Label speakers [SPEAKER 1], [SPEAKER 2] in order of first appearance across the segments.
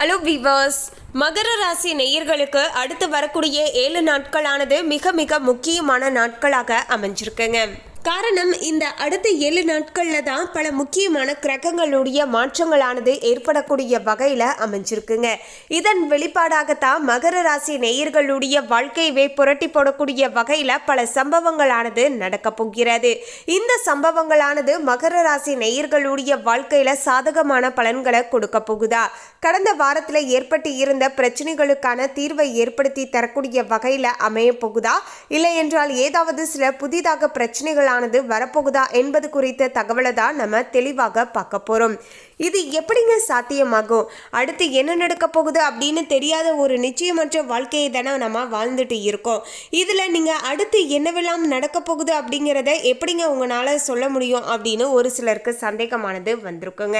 [SPEAKER 1] Hello viewers மகர ராசி நேயர்களுக்கு அடுத்து வரக்கூடிய ஏழு நாட்களானது மிக மிக முக்கியமான நாட்களாக அமைஞ்சிருக்குங்க. காரணம் இந்த அடுத்த ஏழு நாட்களில் தான் பல முக்கியமான கிரகங்களுடைய மாற்றங்களானது ஏற்படக்கூடிய வகையில் அமைஞ்சிருக்குங்க. இதன் வெளிப்பாடாகத்தான் மகர ராசி நேயர்களுடைய வாழ்க்கையவே புரட்டி போடக்கூடிய வகையில் பல சம்பவங்களானது நடக்க போகிறது. இந்த சம்பவங்களானது மகர ராசி நேயர்களுடைய வாழ்க்கையில் சாதகமான பலன்களை கொடுக்க போகுதா? கடந்த வாரத்தில் ஏற்பட்டு இருந்த பிரச்சனைகளுக்கான தீர்வை ஏற்படுத்தி தரக்கூடிய வகையில் அமைய போகுதா? இல்லை என்றால் ஏதாவது சில புதிதாக தேர்தலானது வரப்போகுதா என்பது குறித்த தகவலை தான் நம்ம தெளிவாக பார்க்க போகிறோம் இது எப்படிங்க சாத்தியமாகும்? அடுத்து என்ன நடக்க போகுது அப்படின்னு தெரியாத ஒரு நிச்சயமற்ற வாழ்க்கையை தானே நம்ம வாழ்ந்துட்டு இருக்கோம். இதில் நீங்கள் அடுத்து என்னவெல்லாம் நடக்க போகுது அப்படிங்கிறத எப்படிங்க உங்களால் சொல்ல முடியும் அப்படின்னு ஒரு சிலருக்கு சந்தேகமானது வந்திருக்குங்க.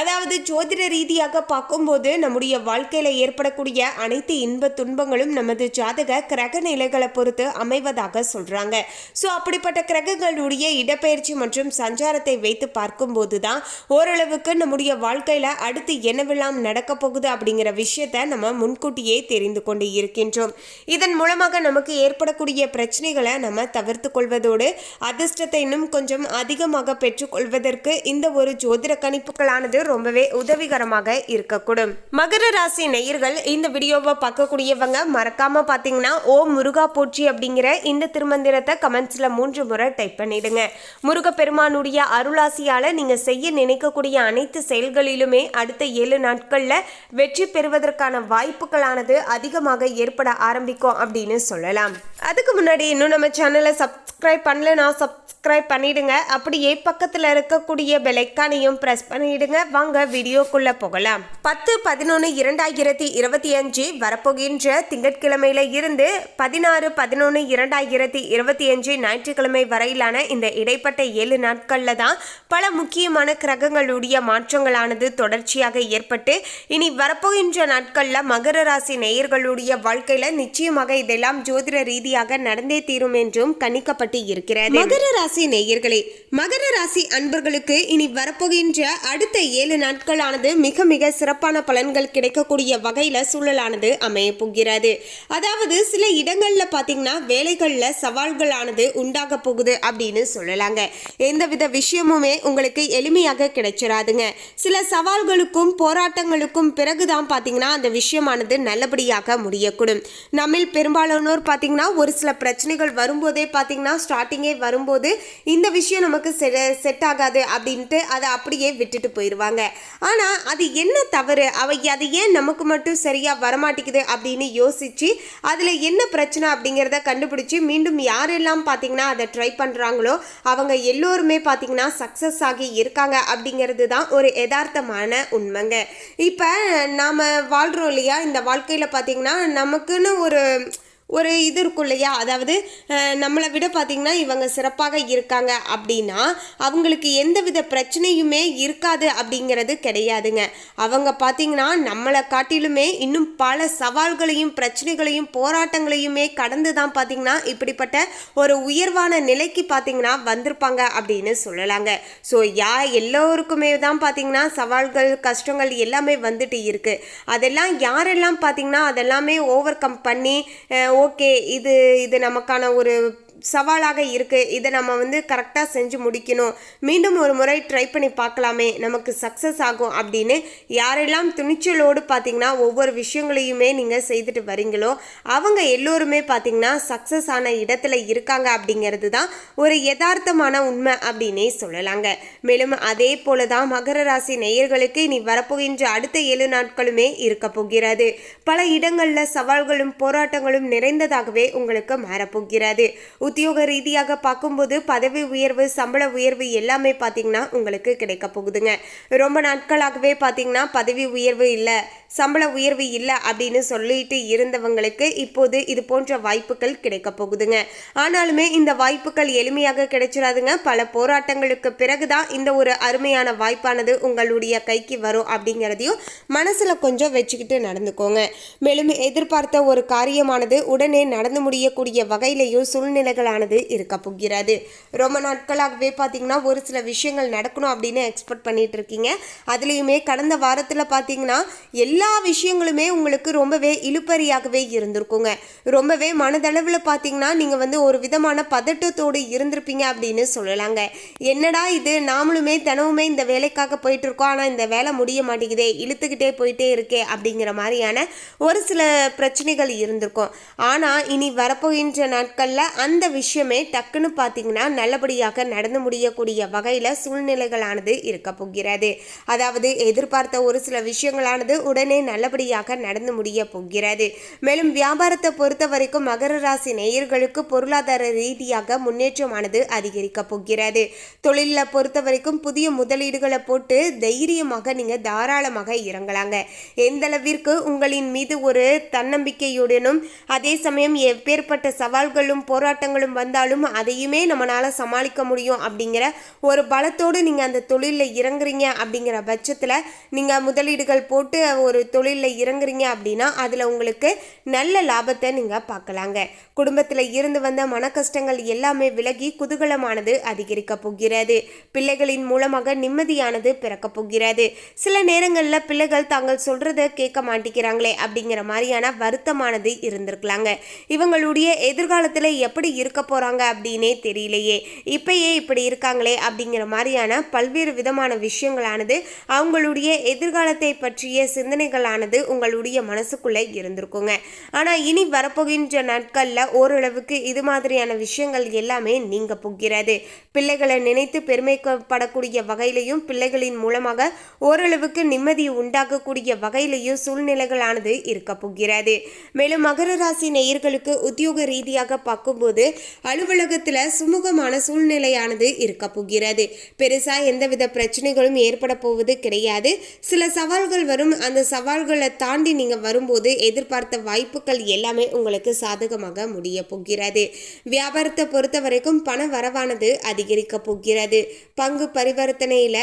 [SPEAKER 1] அதாவது ஜோதிட ரீதியாக பார்க்கும்போது நம்முடைய வாழ்க்கையில் ஏற்படக்கூடிய அனைத்து இன்ப துன்பங்களும் நமது ஜாதக கிரக நிலைகளை பொறுத்து அமைவதாக சொல்கிறாங்க ஸோ அப்படிப்பட்ட கிரகங்களுடைய இடப்பெயர்ச்சி மற்றும் சஞ்சாரத்தை வைத்து பார்க்கும்போது தான் ஓரளவுக்கு நம்முடைய நம்முடைய வாழ்க்கையில் அடுத்து என்னவெல்லாம் நடக்க போகுது அப்படிங்கிற விஷயத்த நம்ம முன்கூட்டியே தெரிந்து கொண்டு இருக்கின்றோம். இதன் மூலமாக நமக்கு ஏற்படக்கூடிய பிரச்சனைகளை நம்ம தவிர்த்து கொள்வதோடு அதிர்ஷ்டத்தை இன்னும் கொஞ்சம் அதிகமாக பெற்றுக்கொள்வதற்கு இந்த ஒரு ஜோதிட கணிப்புகளானது ரொம்பவே உதவிகரமாக இருக்கக்கூடும். மகர ராசி நேயர்கள் இந்த வீடியோவை பார்க்கக்கூடியவங்க மறக்காம பார்த்தீங்கன்னா ஓ முருகா போற்றி அப்படிங்கிற இந்த திருமந்திரத்தை கமெண்ட்ஸில் மூன்று முறை டைப் பண்ணிடுங்க. முருகப்பெருமானுடைய அருளாசியால் நீங்கள் செய்ய நினைக்கக்கூடிய அனைத்து செயல்களிலுமே அடுத்த ஏழு நாட்களில் வெற்றி பெறுவதற்கான வாய்ப்புகளானது அதிகமாக ஏற்பட ஆரம்பிக்கும் அப்படின்னு சொல்லலாம். அதுக்கு முன்னாடி இன்னும் நம்ம சேனலை சப்ஸ்கிரைப் பண்ணலனா சப்ஸ்கிரைப் பண்ணிடுங்க. அப்படியே பக்கத்தில் இருக்கக்கூடிய பெலைக்கானையும் ப்ரெஸ் பண்ணிடுங்க. வாங்க வீடியோக்குள்ளே போகலாம். பத்து பதினொன்று இரண்டாயிரத்தி இருபத்தி அஞ்சு வரப்போகின்ற திங்கட்கிழமையில இருந்து பதினாறு பதினொன்று இரண்டாயிரத்தி இருபத்தி அஞ்சு ஞாயிற்றுக்கிழமை வரையிலான இந்த இடைப்பட்ட ஏழு நாட்களில் தான் பல முக்கியமான கிரகங்களுடைய மாற்றங்களானது தொடர்ச்சியாக ஏற்பட்டு இனி வரப்போகின்ற நாட்களில் மகர ராசி நேயர்களுடைய வாழ்க்கையில் நிச்சயமாக இதெல்லாம் ஜோதிட ரீதியாக நடந்தே தீரும் என்றும் கணிக்கப்பட்டு இருக்கிறது. மகர ராசி நேயர்களே மகர ராசி அன்பர்களுக்கு இனி வரப்போகின்ற அடுத்த ஏழு நாட்களானது மிக மிக சிறப்பான பலன்கள் கிடைக்கக்கூடிய வகையில் சூழலானது அமைய போகிறது. அதாவது சில இடங்கள்ல பார்த்தீங்கன்னா வேலைகளில் சவால்களானது உண்டாக போகுது அப்படின்னு சொல்லலாங்க. எந்தவித விஷயமுமே உங்களுக்கு எளிமையாக கிடைச்சிடாதுங்க சில சவால்களுக்கும் போராட்டங்களுக்கும் பிறகுதான் பார்த்தீங்கன்னா அந்த விஷயமானது நல்லபடியாக முடியக்கூடும். நம்மில் பெரும்பாலானோர் பார்த்தீங்கன்னா ஒரு சில பிரச்சனைகள் வரும்போதே பார்த்தீங்கன்னா ஸ்டார்டிங்கே வரும்போது இந்த விஷயம் நமக்கு செட் ஆகாது அப்படின்ட்டு அதை அப்படியே விட்டுட்டு போயிடுவாங்க ஆனால் அது என்ன தவறு? அவை அது ஏன் நமக்கு மட்டும் சரியாக வரமாட்டேங்குது அப்படின்னு யோசித்து அதில் என்ன பிரச்சனை அப்படிங்கிறத கண்டுபிடிச்சி மீண்டும் யாரெல்லாம் பார்த்தீங்கன்னா அதை ட்ரை பண்ணுறாங்களோ அவங்க எல்லோருமே பார்த்தீங்கன்னா சக்ஸஸ் ஆகி இருக்காங்க அப்படிங்கிறது தான் ஒரு யதார்த்தமான உண்மைங்க. இப்போ நாம் வாழ்கிறோம் இல்லையா? இந்த வாழ்க்கையில் பார்த்தீங்கன்னா நமக்குன்னு ஒரு ஒரு இது இருக்கும் இல்லையா? அதாவது நம்மளை விட பார்த்திங்கன்னா இவங்க சிறப்பாக இருக்காங்க அப்படின்னா அவங்களுக்கு எந்தவித பிரச்சனையுமே இருக்காது அப்படிங்கிறது கிடையாதுங்க. அவங்க பார்த்திங்கன்னா நம்மளை காட்டிலுமே இன்னும் பல சவால்களையும் பிரச்சனைகளையும் போராட்டங்களையுமே கடந்து தான் பார்த்திங்கன்னா இப்படிப்பட்ட ஒரு உயர்வான நிலைக்கு பார்த்திங்கன்னா வந்திருப்பாங்க அப்படின்னு சொல்லலாங்க. ஸோ யா எல்லோருக்குமே தான் பார்த்திங்கன்னா சவால்கள் கஷ்டங்கள் எல்லாமே வந்துட்டு இருக்குது அதெல்லாம் யாரெல்லாம் பார்த்திங்கன்னா அதெல்லாமே ஓவர் கம் பண்ணி ஓகே இது இது நமக்கான ஒரு சவாலாக இருக்குது இதை நம்ம வந்து கரெக்டாக செஞ்சு முடிக்கணும். மீண்டும் ஒரு முறை ட்ரை பண்ணி பார்க்கலாமே. நமக்கு சக்ஸஸ் ஆகும் அப்படின்னு யாரெல்லாம் துணிச்சலோடு பார்த்தீங்கன்னா ஒவ்வொரு விஷயங்களையுமே நீங்கள் செய்துட்டு வரீங்களோ அவங்க எல்லோருமே பார்த்தீங்கன்னா சக்ஸஸ் ஆன இடத்துல இருக்காங்க அப்படிங்கிறது தான் ஒரு யதார்த்தமான உண்மை அப்படின்னே சொல்லலாங்க. மேலும் அதே போல தான் மகர ராசி நேயர்களுக்கு இனி வரப்போகின்ற அடுத்த ஏழு நாட்களுமே இருக்க போகிறது. பல இடங்களில் சவால்களும் போராட்டங்களும் நிறைந்ததாகவே உங்களுக்கு மாறப்போகிறது. உத்தியோக ரீதியாக பார்க்கும்போது பதவி உயர்வு சம்பள உயர்வு எல்லாமே பார்த்தீங்கன்னா உங்களுக்கு கிடைக்க போகுதுங்க. ரொம்ப நாட்களாகவே பார்த்தீங்கன்னா பதவி உயர்வு இல்லை சம்பள உயர்வு இல்லை அப்படின்னு சொல்லிட்டு இருந்தவங்களுக்கு இப்போது இது போன்ற வாய்ப்புகள் கிடைக்க போகுதுங்க. ஆனாலுமே இந்த வாய்ப்புகள் எளிமையாக கிடைச்சிடாதுங்க. பல போராட்டங்களுக்கு பிறகுதான் இந்த ஒரு அருமையான வாய்ப்பானது உங்களுடைய கைக்கு வரும் அப்படிங்கிறதையும் மனசில் கொஞ்சம் வச்சுக்கிட்டு நடந்துக்கோங்க. மேலும் எதிர்பார்த்த ஒரு காரியமானது உடனே நடந்து முடியக்கூடிய வகையிலையும் சூழ்நிலைகள் சூழ்நிலைகளானது இருக்க போகிறது. ரொம்ப நாட்களாகவே பார்த்தீங்கன்னா ஒரு சில விஷயங்கள் நடக்கணும் அப்படின்னு எக்ஸ்பெக்ட் பண்ணிட்டு இருக்கீங்க. அதுலேயுமே கடந்த வாரத்தில் பார்த்தீங்கன்னா எல்லா விஷயங்களுமே உங்களுக்கு ரொம்பவே இழுப்பறியாகவே இருந்திருக்குங்க. ரொம்பவே மனதளவில் பார்த்தீங்கன்னா நீங்கள் வந்து ஒரு விதமான பதட்டத்தோடு இருந்திருப்பீங்க அப்படின்னு சொல்லலாங்க. என்னடா இது? நாமளுமே தினமுமே இந்த வேலைக்காக போயிட்டு இருக்கோம். ஆனால் இந்த வேலை முடிய மாட்டேங்குதே இழுத்துக்கிட்டே போயிட்டே இருக்கே அப்படிங்கிற மாதிரியான ஒரு சில பிரச்சனைகள் இருந்திருக்கும். ஆனால் இனி வரப்போகின்ற நாட்களில் அந்த விஷயமே டக்குன்னு பார்த்தீங்கன்னா நல்லபடியாக நடந்து முடியக்கூடிய வகையில் சூழ்நிலைகளானது இருக்க போகிறது. அதாவது எதிர்பார்த்த ஒரு சில விஷயங்களானது உடனே நல்லபடியாக நடந்து முடிய போகிறது. மேலும் வியாபாரத்தை பொறுத்த வரைக்கும் மகர ராசி நேயர்களுக்கு பொருளாதார ரீதியாக முன்னேற்றமானது அதிகரிக்க போகிறது. தொழிலில் பொறுத்த வரைக்கும் புதிய முதலீடுகளை போட்டு தைரியமாக நீங்கள் தாராளமாக இறங்கலாங்க. எந்த அளவிற்கு உங்களின் மீது ஒரு தன்னம்பிக்கையுடனும் அதே சமயம் எப்பேற்பட்ட சவால்களும் போராட்டங்களும் வந்தாலும் அதையுமே நம்மளால் சமாளிக்க முடியும் அப்படிங்கிற ஒரு பலத்தோடு நீங்கள் அந்த தொழிலில் இறங்குறீங்க அப்படிங்கிற பட்சத்தில் நீங்கள் முதலீடுகள் போட்டு ஒரு தொழிலில் இறங்குறீங்க அப்படின்னா அதில் உங்களுக்கு நல்ல லாபத்தை நீங்கள் பார்க்கலாங்க குடும்பத்தில் இருந்து வந்த மன கஷ்டங்கள் எல்லாமே விலகி குதூகலமானது அதிகரிக்கப் போகிறது. பிள்ளைகளின் மூலமாக நிம்மதியானது பிறக்க போகிறது. சில நேரங்களில் பிள்ளைகள் தாங்கள் சொல்றதை கேட்க மாட்டேங்கிறாங்களே அப்படிங்கிற மாதிரியான வருத்தமானது இருந்திருக்கலாங்க. இவங்களுடைய எதிர்காலத்தில் எப்படி இருக்க போகிறாங்க அப்படின்னே தெரியலையே. இப்பயே இப்படி இருக்காங்களே அப்படிங்கிற மாதிரியான பல்வேறு விதமான விஷயங்களானது அவங்களுடைய எதிர்காலத்தை பற்றிய சிந்தனைகளானது உங்களுடைய மனசுக்குள்ளே இருந்திருக்குங்க. ஆனால் இனி வரப்போகின்ற நாட்களில் ஓரளவுக்கு இது மாதிரியான விஷயங்கள் எல்லாமே நீங்க போகிறது. பிள்ளைகளை நினைத்து பெருமைப்படக்கூடிய வகையிலையும் பிள்ளைகளின் மூலமாக ஓரளவுக்கு நிம்மதி உண்டாகக்கூடிய வகையிலையும் சூழ்நிலைகளானது இருக்க போகிறது. மேலும் மகர ராசி நேயர்களுக்கு உத்தியோக ரீதியாக பார்க்கும்போது அலுவலகத்தில் சுமூகமான சூழ்நிலையானது இருக்க போகிறது. பெருசா எந்தவித பிரச்சனைகளும் ஏற்பட போவது கிடையாது. சில சவால்கள் வரும். அந்த சவால்களை தாண்டி நீங்க வரும்போது எதிர்பார்த்த வாய்ப்புகள் எல்லாமே உங்களுக்கு சாதகமாக முடிய போகிறது. வியாபாரத்தை பொறுத்த வரைக்கும் பண வரவானது அதிகரிக்க போகிறது. பங்கு பரிவர்த்தனையில்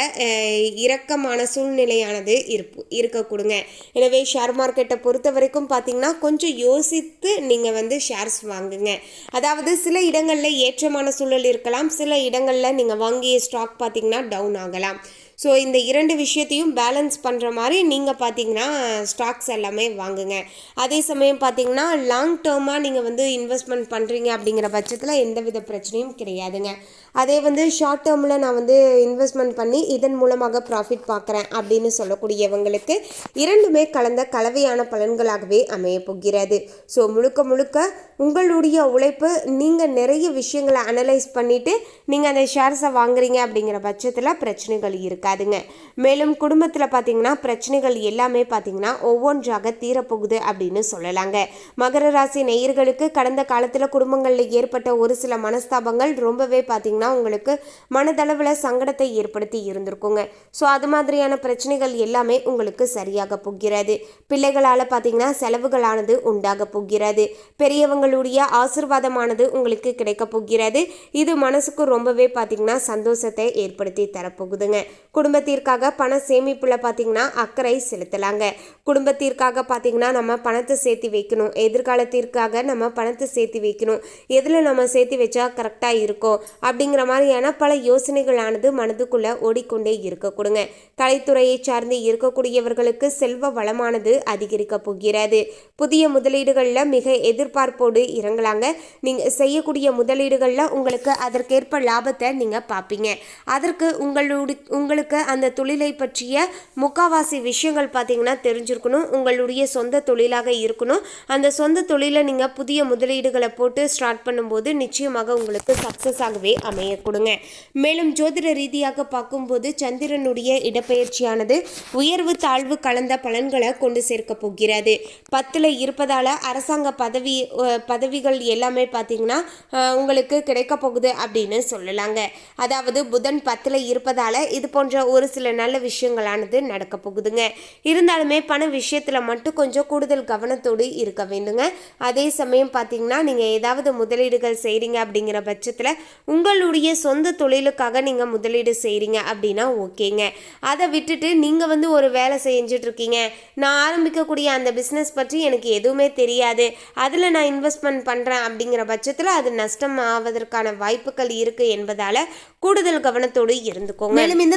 [SPEAKER 1] இறக்கமான சூழ்நிலையானது இருப்பு இருக்க கொடுங்க எனவே ஷேர் மார்க்கெட்டை பொறுத்த வரைக்கும் பார்த்தீங்கன்னா கொஞ்சம் யோசித்து நீங்கள் வந்து ஷேர்ஸ் வாங்குங்க. அதாவது சில இடங்களில் ஏற்றமான சூழல் இருக்கலாம். சில இடங்களில் நீங்கள் வாங்கிய ஸ்டாக் பார்த்தீங்கன்னா டவுன் ஆகலாம். ஸோ இந்த இரண்டு விஷயத்தையும் பேலன்ஸ் பண்ணுற மாதிரி நீங்கள் பார்த்தீங்கன்னா ஸ்டாக்ஸ் எல்லாமே வாங்குங்க. அதே சமயம் பார்த்தீங்கன்னா லாங் டேர்மாக நீங்கள் வந்து இன்வெஸ்ட்மெண்ட் பண்ணுறீங்க அப்படிங்கிற பட்சத்தில் எந்தவித பிரச்சனையும் கிடையாதுங்க. அதே வந்து ஷார்ட் டேர்மில் நான் வந்து இன்வெஸ்ட்மெண்ட் பண்ணி இதன் மூலமாக ப்ராஃபிட் பார்க்குறேன் அப்படின்னு சொல்லக்கூடியவங்களுக்கு இரண்டுமே கலந்த கலவையான பலன்களாகவே அமைய போகிறது. ஸோ முழுக்க முழுக்க உங்களுடைய உழைப்பு நீங்கள் நிறைய விஷயங்களை அனலைஸ் பண்ணிவிட்டு நீங்கள் அந்த ஷேர்ஸை வாங்குறீங்க அப்படிங்கிற பட்சத்தில் பிரச்சனைகள் இருக்காதுங்க மேலும் குடும்பத்தில் பார்த்தீங்கன்னா பிரச்சனைகள் எல்லாமே பார்த்தீங்கன்னா ஒவ்வொன்றாக தீரப்போகுது அப்படின்னு சொல்லலாங்க. மகர ராசி நேயர்களுக்கு கடந்த காலத்தில் குடும்பங்களில் ஏற்பட்ட ஒரு சில மனஸ்தாபங்கள் ரொம்பவே பார்த்தீங்கன்னா உங்களுக்கு மனதளவில் சங்கடத்தை ஏற்படுத்தி இருந்திருக்குங்க. ஸோ அது மாதிரியான பிரச்சனைகள் எல்லாமே உங்களுக்கு சரியாக போகிறது. பிள்ளைகளால் பார்த்தீங்கன்னா செலவுகளானது உண்டாக போகிறது. பெரியவங்களுடைய ஆசிர்வாதமானது உங்களுக்கு கிடைக்க போகிறது. இது மனசுக்கு ரொம்பவே பார்த்தீங்கன்னா சந்தோஷத்தை ஏற்படுத்தி தரப்போகுதுங்க. குடும்பத்திற்காக பண சேமிப்பில் பார்த்தீங்கன்னா அக்கறை செலுத்தலாங்க. குடும்பத்திற்காக பார்த்தீங்கன்னா நம்ம பணத்தை சேர்த்து வைக்கணும். எதிர்காலத்திற்காக நம்ம பணத்தை சேர்த்து வைக்கணும். எதில் நம்ம சேர்த்து வச்சா கரெக்டாக இருக்கும்? அப்படிங்கிற மாதிரியான பல யோசனைகளானது மனதுக்குள்ளே ஓடிக்கொண்டே இருக்க கொடுங்க. கலைத்துறையை சார்ந்து இருக்கக்கூடியவர்களுக்கு செல்வ வளமானது அதிகரிக்க போகிறது. புதிய முதலீடுகளில் மிக எதிர்பார்ப்போடு இறங்கலாங்க. நீங்கள் செய்யக்கூடிய முதலீடுகளில் உங்களுக்கு அதற்கேற்ப லாபத்தை நீங்கள் பார்ப்பீங்க அதற்கு உங்களுடைய உங்களுக்கு அந்த தொழிலை பற்றிய முக்காவாசி விஷயங்கள் பார்த்தீங்கன்னா தெரிஞ்சிருக்கணும். உங்களுடைய சொந்த தொழிலாக இருக்கணும். அந்த சொந்த தொழிலை நீங்கள் புதிய முதலீடுகளை போட்டு ஸ்டார்ட் பண்ணும்போது நிச்சயமாக உங்களுக்கு சக்ஸஸ் ஆகவே அமைய கொடுங்க. மேலும் ஜோதிட ரீதியாக பார்க்கும்போது சந்திரனுடைய இடப்பெயர்ச்சியானது உயர்வு தாழ்வு கலந்த பலன்களை கொண்டு சேர்க்க போகிறது. பத்தில் இருப்பதால் அரசாங்க பதவி பதவிகள் எல்லாமே பார்த்தீங்கன்னா உங்களுக்கு கிடைக்க போகுது அப்படின்னு சொல்லலாங்க. அதாவது புதன் பத்தில் இருப்பதால் இது போன்ற ஒரு சில நல்ல விஷயங்களானது நடக்க போகுதுங்க. இருந்தாலுமே பண விஷயத்தில் மட்டும் கொஞ்சம் கூடுதல் கவனத்தோடு இருக்க வேண்டுங்க. அதே சமயம் பார்த்தீங்கன்னா நீங்கள் ஏதாவது முதலீடுகள் செய்கிறீங்க அப்படிங்கிற பட்சத்தில் உங்களுடைய சொந்த தொழிலுக்காக நீங்கள் முதலீடு செய்கிறீங்க அப்படின்னா ஓகேங்க. அதை விட்டுட்டு நீங்கள் வந்து ஒரு வேலை செஞ்சுட்டு இருக்கீங்க நான் ஆரம்பிக்கக்கூடிய அந்த பிஸ்னஸ் பற்றி எனக்கு எதுவுமே தெரியாது. அதில் நான் இன்வெஸ்ட்மெண்ட் பண்ணுறேன் அப்படிங்கிற பட்சத்தில் அது நஷ்டம் ஆவதற்கான வாய்ப்புகள் இருக்குது என்பதால் கூடுதல் கவனத்தோடு இருந்துக்கோங்க. மேலும் இந்த